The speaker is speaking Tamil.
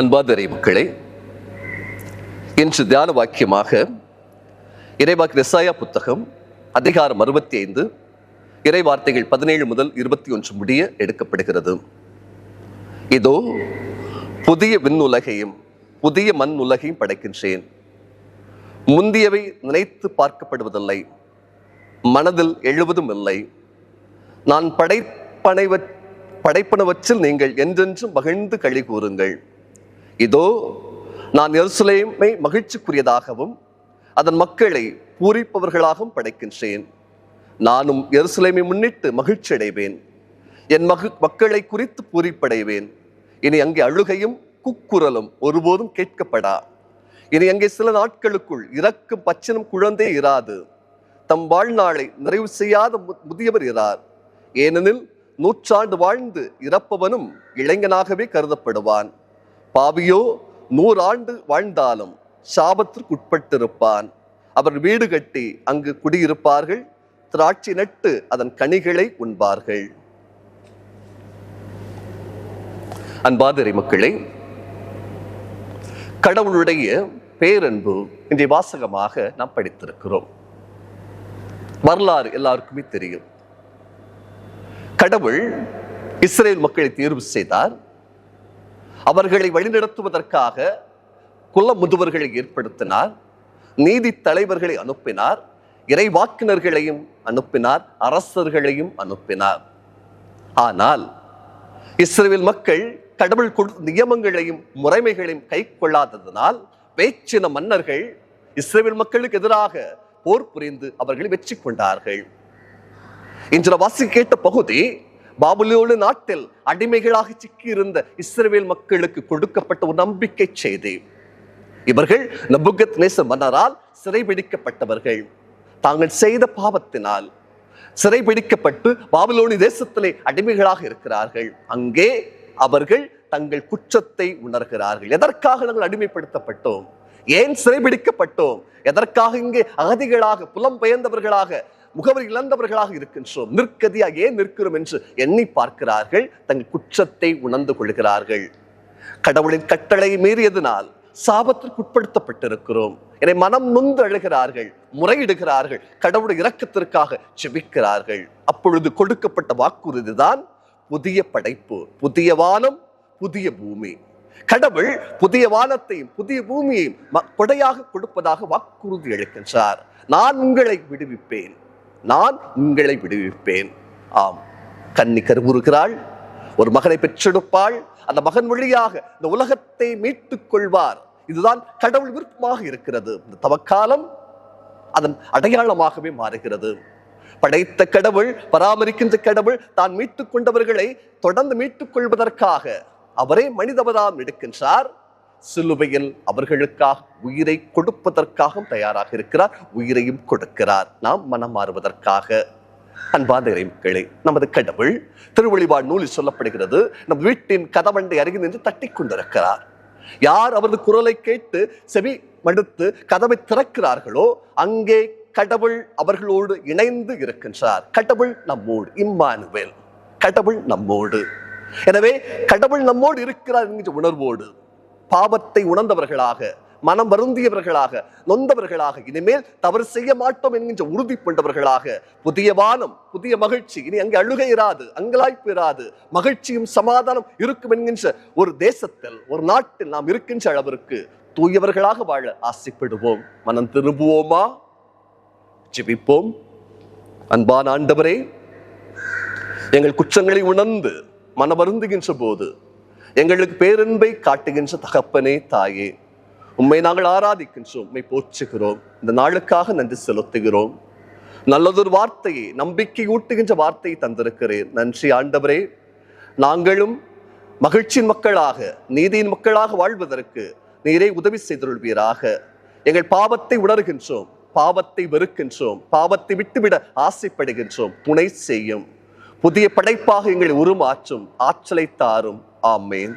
அன்பாதரை மக்களே இன்று தியான வாக்கியமாக இறைவாக்கு ரெசாயா புத்தகம் அதிகாரம் அறுபத்தி ஐந்து இறை வார்த்தைகள் பதினேழு முதல் இருபத்தி ஒன்று முடிய எடுக்கப்படுகிறது. இதோ புதிய விண்ணுலகையும் புதிய மண் உலகையும் படைக்கின்றேன். முந்தியவை நினைத்து பார்க்கப்படுவதில்லை. மனதில் எழுவதும் இல்லை. நான் படைப்பனைவ படைப்பனவற்றில் நீங்கள் என்றென்றும் மகிழ்ந்து களி கூறுங்கள். இதோ நான் எருசலேமை மகிழ்ச்சிக்குரியதாகவும் அதன் மக்களை பூரிப்பவர்களாகவும் படைக்கின்றேன். நானும் எருசலேமை முன்னிட்டு மகிழ்ச்சி அடைவேன் என் மகு மக்களை குறித்து பூரிப்படைவேன். இனி அங்கே அழுகையும் குக்குரலும் ஒருபோதும் கேட்கப்படா. இனி அங்கே சில நாட்களுக்குள் இறக்கும் பச்சனும் குழந்தை இராது. தம் வாழ்நாளை நிறைவு செய்யாத மு- முதியவர் இரார் ஏனெனில் நூற்றாண்டு வாழ்ந்து இறப்பவனும் இளைஞனாகவே கருதப்படுவான். பாவியோ நூறாண்டு வாழ்ந்தாலும் சாபத்திற்குட்பட்டிருப்பான். அவர் வீடு கட்டி அங்கு குடியிருப்பார்கள். திராட்சை நட்டு அதன் கனிகளை உண்பார்கள். அன்பாதரை மக்களே கடவுளுடைய பேரன்பு இன்றைய வாசகமாக நாம் படித்திருக்கிறோம். வரலாறு எல்லாருக்குமே தெரியும். கடவுள் இஸ்ரேல் மக்களை தேர்வு செய்தார். அவர்களை வழிநடத்துவதற்காக குல முதுவர்களை ஏற்படுத்தினார் நீதி தலைவர்களை அனுப்பினார் இறைவாக்கினர்களையும் அனுப்பினார் அரசர்களையும் அனுப்பினார். ஆனால் இஸ்ரேல் மக்கள் கடவுள் கொடு நியமங்களையும் முறைமைகளையும் கை கொள்ளாததனால் பேச்சின மன்னர்கள் இஸ்ரேல் மக்களுக்கு எதிராக போர் புரிந்து அவர்களை வெற்றி கொண்டார்கள் இன்று வாசி கேட்ட பகுதி பாபுலோனு நாட்டில் அடிமைகளாக சிக்கியிருந்த இஸ்ரேல் மக்களுக்கு கொடுக்கப்பட்ட ஒரு நம்பிக்கை செய்தி. இவர்கள் நபுகத் நேச மன்னரால் சிறைபிடிக்கப்பட்டவர்கள். தாங்கள் செய்த பாவத்தினால் சிறைபிடிக்கப்பட்டு பாபிலோனி தேசத்திலே அடிமைகளாக இருக்கிறார்கள். அங்கே அவர்கள் தங்கள் குற்றத்தை உணர்கிறார்கள். எதற்காக நாங்கள் அடிமைப்படுத்தப்பட்டோம்? ஏன் சிறைபிடிக்கப்பட்டோம்? எதற்காக இங்கே அகதிகளாக புலம்பெயர்ந்தவர்களாக முகவரி இழந்தவர்களாக இருக்கின்றோம். நிற்கதியாக ஏன் நிற்கிறோம் என்று எண்ணி பார்க்கிறார்கள். தங்கள் குற்றத்தை உணர்ந்து கொள்கிறார்கள். கடவுளின் கட்டளை மீறியதினால் சாபத்திற்கு உட்படுத்தப்பட்டிருக்கிறோம். என்னை மனம் நொந்து அழுகிறார்கள் முறையிடுகிறார்கள் கடவுளுடைய இரக்கத்திற்காக செபிக்கிறார்கள். அப்பொழுது கொடுக்கப்பட்ட வாக்குறுதிதான் புதிய படைப்பு புதிய வானம் புதிய பூமி. கடவுள் புதிய வானத்தையும் புதிய பூமியையும் ம- கொடையாக கொடுப்பதாக வாக்குறுதி அளிக்கின்றார். நான் உங்களை விடுவிப்பேன். நான் உங்களை விடுவிப்பேன். ஆம். கன்னி கருவுறுகிறாள் ஒரு மகனை பெற்றெடுப்பாள் அந்த மகன் வழியாக இந்த உலகத்தை மீட்டுக் கொள்வார். இதுதான் கடவுள் விருப்பமாக இருக்கிறது. இந்த தவக்காலம் அதன் அடையாளமாகவே மாறுகிறது. படைத்த கடவுள் பராமரிக்கின்ற கடவுள் தான் மீட்டுக் கொண்டவர்களை தொடர்ந்து மீட்டுக் கொள்வதற்காக அவரே மனிதவதாம் எடுக்கின்றார். சிலுவையில் அவர்களுக்காக உயிரை கொடுப்பதற்காகவும் தயாராக இருக்கிறார். உயிரையும் கொடுக்கிறார். நாம் மனம் மாறுவதற்காக. அன்பான இறைமக்களே நமது கடவுள் திருவழிபாடு நூலில் சொல்லப்படுகிறது நம் வீட்டின் கதவண்டை அருகில் நின்று தட்டிக் கொண்டிருக்கிறார். யார் அவரது குரலை கேட்டு செவி மடுத்து கதவை திறக்கிறார்களோ அங்கே கடவுள் அவர்களோடு இணைந்து இருக்கின்றார். கடவுள் நம்மோடு இம்மானுவேல். கடவுள் நம்மோடு. எனவே கடவுள் நம்மோடு இருக்கிறார் என்கின்ற உணர்வோடு பாவத்தை உணர்ந்தவர்களாக மனம் வருந்தியவர்களாக நொந்தவர்களாக இனிமேல் தவறு செய்ய மாட்டோம் என்கின்ற உறுதி கொண்டவர்களாக புதிய வானம் புதிய மகிழ்ச்சி இனி அங்கே அழுகை இராது அங்கலாய்ப்பு இராது மகிழ்ச்சியும் சமாதானம் இருக்கும் என்கின்ற ஒரு தேசத்தில் ஒரு நாட்டில் நாம் இருக்கின்ற அளவிற்கு தூயவர்களாக வாழ ஆசைப்படுவோம். மனம் திரும்புவோமா? ஜிபிப்போம். அன்பான ஆண்டவரே எங்கள் குற்றங்களை உணர்ந்து மனமருந்துகின்ற போது எங்களுக்கு பேரன்பை காட்டுகின்ற தகப்பனே தாயே. உம்மை நாங்கள் ஆராதிக்கின்றோம் உம்மை போற்றுகிறோம். இந்த நாளுக்காக நன்றி செலுத்துகிறோம். நல்லதொரு வார்த்தையை நம்பிக்கை ஊட்டுகின்ற வார்த்தையை தந்திருக்கிறேன். நன்றி ஆண்டவரே. நாங்களும் மகிழ்ச்சியின் மக்களாக நீதியின் மக்களாக வாழ்வதற்கு நீரே உதவி செய்தருள்வீராக. எங்கள் பாவத்தை உணர்கின்றோம் பாவத்தை வெறுக்கின்றோம் பாவத்தை விட்டுவிட ஆசைப்படுகின்றோம். துணை செய்யும். புதிய படைப்பாக எங்களை உருமாற்றும் ஆற்றலை தாரும். ஆமேன்